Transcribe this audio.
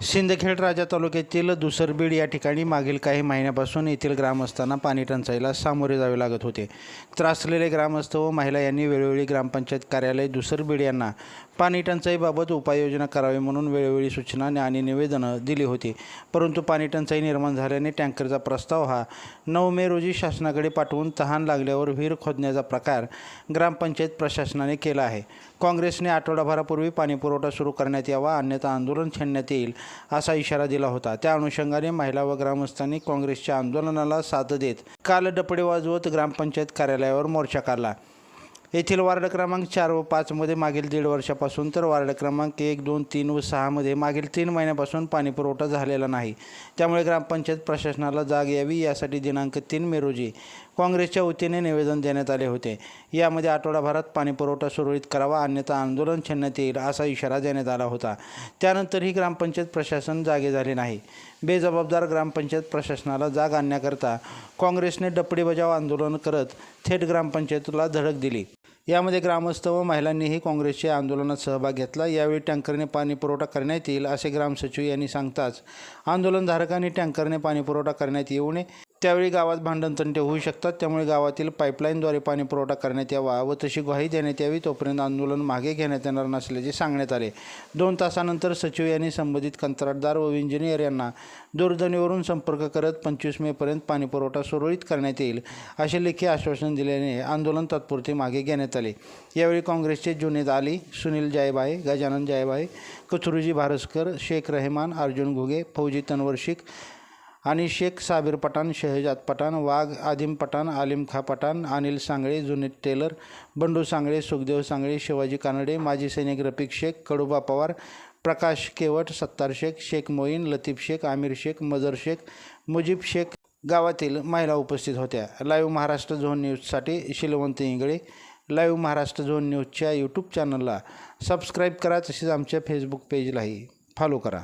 सिंदखेड राजा तालुक्यातील दुसरबीड या ठिकाणी मागील काही महिन्यापासून येथील ग्रामस्थांना पाणी टंचाईला सामोरे जावे लागत होते. त्रासलेले ग्रामस्थ व महिला यांनी वेळोवेळी ग्रामपंचायत कार्यालय दुसरबीड यांना पाणी टंचाईबाबत उपाययोजना करावी म्हणून वेळोवेळी सूचना आणि निवेदनं दिली होती. परंतु पाणी टंचाई निर्माण झाल्याने टँकरचा प्रस्ताव हा नऊ मे रोजी शासनाकडे पाठवून तहान लागल्यावर विहीर खोदण्याचा प्रकार ग्रामपंचायत प्रशासनाने केला आहे. काँग्रेसने आठवडाभरापूर्वी पाणीपुरवठा सुरू करण्यात यावा अन्यथा आंदोलन छेडण्यात येईल असा इशारा दिला होता. त्या अनुषंगाने महिला व ग्रामस्थांनी काँग्रेसच्या आंदोलनाला साथ देत काल डपडे वाजवत ग्रामपंचायत कार्यालयावर मोर्चा काढला. येथील वार्ड क्रमांक चार व पाचमध्ये मागील दीड वर्षापासून तर वार्ड क्रमांक एक दोन तीन व सहामध्ये मागील तीन महिन्यापासून पाणीपुरवठा झालेला नाही. त्यामुळे ग्रामपंचायत प्रशासनाला जाग यावी यासाठी दिनांक तीन मे रोजी काँग्रेसच्या वतीने निवेदन देण्यात आले होते. यामध्ये आठवडाभरात पाणीपुरवठा सुरळीत करावा अन्यथा आंदोलन छेडण्यात येईल असा इशारा देण्यात आला होता. त्यानंतरही ग्रामपंचायत प्रशासन जागे झाले नाही. बेजबाबदार ग्रामपंचायत प्रशासनाला जाग आणण्याकरता काँग्रेसने डपडी बजाव आंदोलन करत थेट ग्रामपंचायतीला धडक दिली. यामध्ये ग्रामस्थ व महिलांनीही काँग्रेसच्या आंदोलनात सहभाग घेतला. यावेळी टँकरने पाणी पुरवठा करण्यात येईल असे ग्रामसचिव यांनी सांगताच आंदोलनधारकांनी टँकरने पाणी पुरवठा करण्यात येऊ नये. त्यावेळी गावात भांडणतंटे होऊ शकतात. त्यामुळे गावातील पाईपलाईनद्वारे पाणी पुरवठा करण्यात यावा व तशी ग्वाही देण्यात यावी. तोपर्यंत आंदोलन मागे घेण्यात येणार नसल्याचे सांगण्यात आले. दोन तासानंतर सचिव यांनी संबंधित कंत्राटदार व इंजिनियर यांना दूरध्वनीवरून संपर्क करत पंचवीस मेपर्यंत पाणीपुरवठा सुरळीत करण्यात येईल असे लेखी आश्वासन दिल्याने आंदोलन तात्पुरते मागे घेण्यात आले. यावेळी काँग्रेसचे जुनेद आली सुनील जायबाय गजानन जायबाय कचुरुजी भारसकर शेख रहमान अर्जुन घुगे फौजी तनवर शेख आणि शेख साबिर पठाण शहजाद पठाण वाघ आदिम पठाण आलिम खा पठाण अनिल सांगळे जुनीत टेलर बंडू सांगळे सुखदेव सांगळे शिवाजी कानडे माजी सैनिक रफिक शेख कडुबा पवार प्रकाश केवट सत्तार शेख शेख मोईन लतीफ शेख आमिर शेख मजर शेख मुजीब शेख गावातील महिला उपस्थित होत्या. लाईव्ह महाराष्ट्र झोन न्यूजसाठी शिलवंत इंगळे. लाईव्ह महाराष्ट्र झोन न्यूजच्या यूट्यूब चॅनलला सबस्क्राईब करा तसेच आमच्या फेसबुक पेजलाही फॉलो करा.